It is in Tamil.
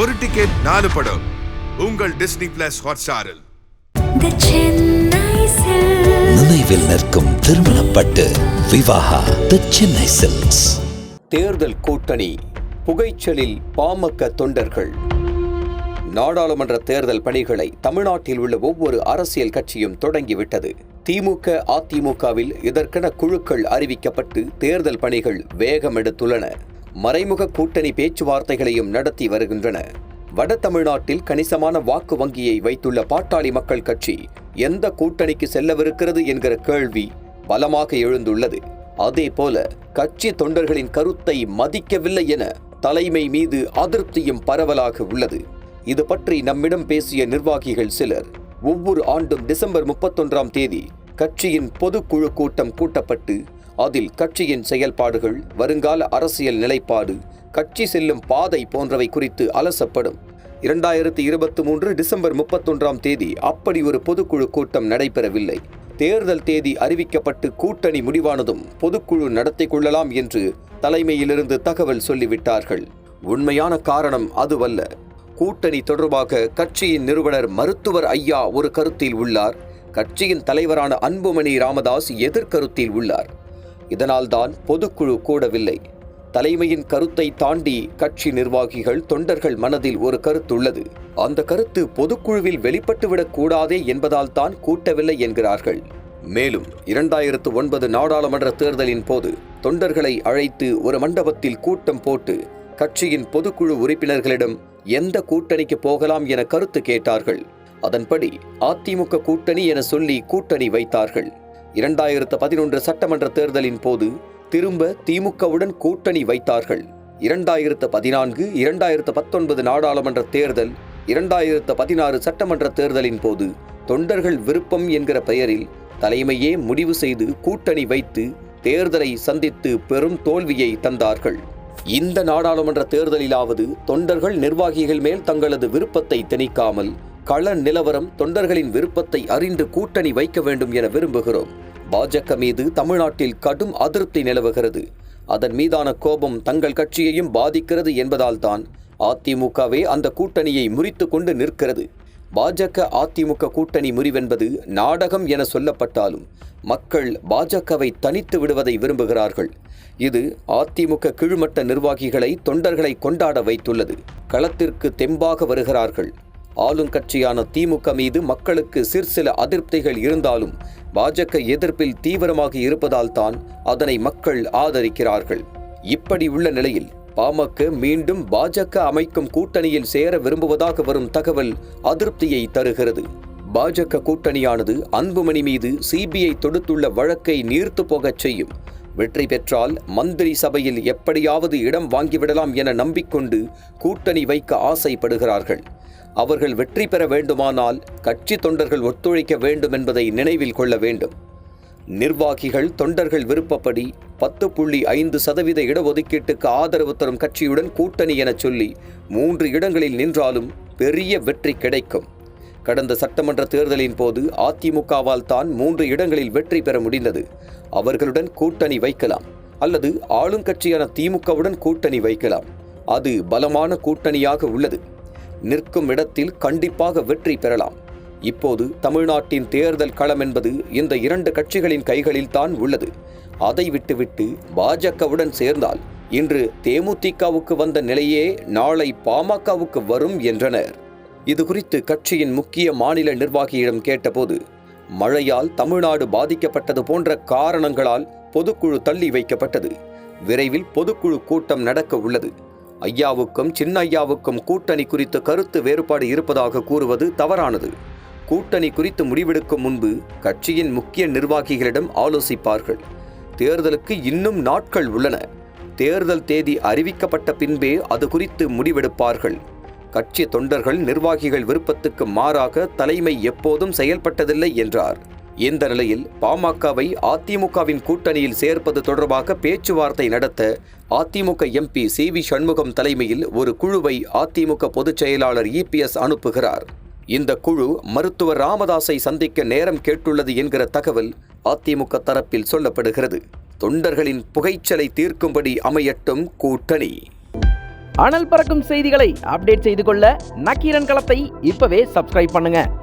ஒரு டிக்கெட் நாலு படம். உங்கள் டிஸ்னி பிளஸ் ஹாட்ஸ்டாரில். நினைவில் நிற்கும் திருமணப்பட்டு விவாகா தி சென்னை சில்க்ஸ் தேர்தல் கூட்டணி புகைச்சலில் பாமக தொண்டர்கள். நாடாளுமன்ற தேர்தல் பணிகளை தமிழ்நாட்டில் உள்ள ஒவ்வொரு அரசியல் கட்சியும் தொடங்கிவிட்டது. திமுக அதிமுகவில் இதற்கென குழுக்கள் அறிவிக்கப்பட்டு தேர்தல் பணிகள் வேகம் எடுத்துள்ளன மறைமுக கூட்டணி பேச்சுவார்த்தைகளையும் நடத்தி வருகின்றன. வட தமிழ்நாட்டில் கணிசமான வாக்கு வங்கியை வைத்துள்ள பாட்டாளி மக்கள் கட்சி எந்த கூட்டணிக்கு செல்லவிருக்கிறது என்கிற கேள்வி பலமாக எழுந்துள்ளது. அதே போல கட்சி தொண்டர்களின் கருத்தை மதிக்கவில்லை என தலைமை மீது அதிருப்தியும் பரவலாக உள்ளது. இது பற்றி நம்மிடம் பேசிய நிர்வாகிகள் சிலர் ஒவ்வொரு ஆண்டும் டிசம்பர் முப்பத்தொன்றாம் தேதி கட்சியின் பொதுக்குழு கூட்டம் கூட்டப்பட்டு அதில் கட்சியின் செயல்பாடுகள் வருங்கால அரசியல் நிலைப்பாடு கட்சி செல்லும் பாதை போன்றவை குறித்து அலசப்படும். இரண்டாயிரத்தி இருபத்தி மூன்று டிசம்பர் முப்பத்தொன்றாம் தேதி அப்படி ஒரு பொதுக்குழு கூட்டம் நடைபெறவில்லை. தேர்தல் தேதி அறிவிக்கப்பட்டு கூட்டணி முடிவானதும் பொதுக்குழு நடத்தி கொள்ளலாம் என்று தலைமையிலிருந்து தகவல் சொல்லிவிட்டார்கள். உண்மையான காரணம் அதுவல்ல. கூட்டணி தொடர்பாக கட்சியின் நிறுவனர் மருத்துவர் ஐயா ஒரு கருத்தில் உள்ளார். கட்சியின் தலைவரான அன்புமணி ராமதாஸ் எதிர்கருத்தில் உள்ளார். இதனால்தான் பொதுக்குழு கூடவில்லை. தலைமையின் கருத்தை தாண்டி கட்சி நிர்வாகிகள் தொண்டர்கள் மனதில் ஒரு கருத்துள்ளது அந்த கருத்து பொதுக்குழுவில் வெளிப்பட்டுவிடக் கூடாதே என்பதால் தான் கூட்டவில்லை என்கிறார்கள். மேலும் இரண்டாயிரத்து ஒன்பது நாடாளுமன்ற தேர்தலின் போது தொண்டர்களை அழைத்து ஒரு மண்டபத்தில் கூட்டம் போட்டு கட்சியின் பொதுக்குழு உறுப்பினர்களிடம் எந்த கூட்டணிக்கு போகலாம் என கருத்து கேட்டார்கள். அதன்படி அதிமுக கூட்டணி என சொல்லி கூட்டணி வைத்தார்கள். இரண்டாயிரத்து பதினொன்று சட்டமன்ற தேர்தலின் போது திரும்ப திமுகவுடன் கூட்டணி வைத்தார்கள். இரண்டாயிரத்து பதினான்கு இரண்டாயிரத்து பத்தொன்பது நாடாளுமன்ற தேர்தல் இரண்டாயிரத்து பதினாறு சட்டமன்ற தேர்தலின் போது தொண்டர்கள் விருப்பம் என்கிற பெயரில் தலைமையே முடிவு செய்து கூட்டணி வைத்து தேர்தலை சந்தித்து பெரும் தோல்வியை தந்தார்கள். இந்த நாடாளுமன்ற தேர்தலிலாவது தொண்டர்கள் நிர்வாகிகள் மேல் தங்களது விருப்பத்தை திணிக்காமல் கள நிலவரம் தொண்டர்களின் விருப்பத்தை அறிந்து கூட்டணி வைக்க வேண்டும் என விரும்புகிறோம். பாஜக மீது தமிழ்நாட்டில் கடும் அதிருப்தி நிலவுகிறது. அதன் மீதான கோபம் தங்கள் கட்சியையும் பாதிக்கிறது என்பதால்தான் அதிமுகவே அந்த கூட்டணியை முறித்து கொண்டு நிற்கிறது. பாஜக அதிமுக கூட்டணி முறிவென்பது நாடகம் என சொல்லப்பட்டாலும் மக்கள் பாஜகவை தனித்து விடுவதை விரும்புகிறார்கள். இது அதிமுக கீழ்மட்ட நிர்வாகிகளை தொண்டர்களை கொண்டாட வைத்துள்ளது. களத்திற்கு தெம்பாக வருகிறார்கள். ஆளுங்கட்சியான திமுக மீது மக்களுக்கு சிற்சில அதிருப்திகள் இருந்தாலும் பாஜக எதிர்ப்பில் தீவிரமாக இருப்பதால் தான் அதனை மக்கள் ஆதரிக்கிறார்கள். இப்படி உள்ள நிலையில் பாமக மீண்டும் பாஜக அமைக்கும் கூட்டணியில் சேர விரும்புவதாக வரும் தகவல் அதிருப்தியை தருகிறது. பாஜக கூட்டணியானது அன்புமணி மீது சிபிஐ தொடுத்துள்ள வழக்கை நீர்த்து போகச் செய்யும். வெற்றி பெற்றால் மந்திரி சபையில் எப்படியாவது இடம் வாங்கிவிடலாம் என நம்பிக்கொண்டு கூட்டணி வைக்க ஆசைப்படுகிறார்கள். அவர்கள் வெற்றி பெற வேண்டுமானால் கட்சி தொண்டர்கள் ஒத்துழைக்க வேண்டும் என்பதை நினைவில் கொள்ள வேண்டும். நிர்வாகிகள் தொண்டர்கள் விருப்பப்படி பத்து புள்ளி ஐந்து சதவீத இடஒதுக்கீட்டுக்கு ஆதரவு தரும் கட்சியுடன் கூட்டணி என சொல்லி மூன்று இடங்களில் நின்றாலும் பெரிய வெற்றி கிடைக்கும். கடந்த சட்டமன்ற தேர்தலின் போது அதிமுகவால் தான் மூன்று இடங்களில் வெற்றி பெற முடிந்தது. அவர்களுடன் கூட்டணி வைக்கலாம். அல்லது ஆளுங்கட்சியான திமுகவுடன் கூட்டணி வைக்கலாம். அது பலமான கூட்டணியாக உள்ளது. நிற்கும் இடத்தில் கண்டிப்பாக வெற்றி பெறலாம். இப்போது தமிழ்நாட்டின் தேர்தல் களம் என்பது இந்த இரண்டு கட்சிகளின் கைகளில் தான் உள்ளது. அதை விட்டுவிட்டு பாஜகவுடன் சேர்ந்தால் இன்று தேமுதிகவுக்கு வந்த நிலையே நாளை பாமகவுக்கு வரும் என்றனர். இது குறித்து கட்சியின் முக்கிய மாநில நிர்வாகியிடம் கேட்டபோது மழையால் தமிழ்நாடு பாதிக்கப்பட்டது போன்ற காரணங்களால் பொதுக்குழு தள்ளி வைக்கப்பட்டது. விரைவில் பொதுக்குழு கூட்டம் நடக்க உள்ளது. ஐயாவுக்கும் சின்ன ஐயாவுக்கும் கூட்டணி குறித்து கருத்து வேறுபாடு இருப்பதாக கூறுவது தவறானது. கூட்டணி குறித்து முடிவெடுக்கும் முன்பு கட்சியின் முக்கிய நிர்வாகிகளிடம் ஆலோசிப்பார்கள். தேர்தலுக்கு இன்னும் நாட்கள் உள்ளன. தேர்தல் தேதி அறிவிக்கப்பட்ட பின்பே அது குறித்து முடிவெடுப்பார்கள். கட்சி தொண்டர்கள் நிர்வாகிகள் விருப்பத்துக்கு மாறாக தலைமை எப்போதும் செயல்பட்டதில்லை என்றார். இந்த நிலையில் பாமகவை அதிமுகவின் கூட்டணியில் சேர்ப்பது தொடர்பாக பேச்சுவார்த்தை நடத்த AIADMK MP C V Shanmugam தலைமையில் ஒரு குழுவை அதிமுக பொதுச் செயலாளர் இபிஎஸ் அனுப்புகிறார். இந்த குழு மருத்துவர் ராமதாஸை சந்திக்க நேரம் கேட்டுள்ளது என்கிற தகவல் அதிமுக தரப்பில் சொல்லப்படுகிறது. தொண்டர்களின் புகைச்சலை தீர்க்கும்படி அமையட்டும் கூட்டணி. அனல் பறக்கும் செய்திகளை அப்டேட் செய்து கொள்ள நக்கீரன் களத்தை இப்பவே சப்ஸ்கிரைப் பண்ணுங்க.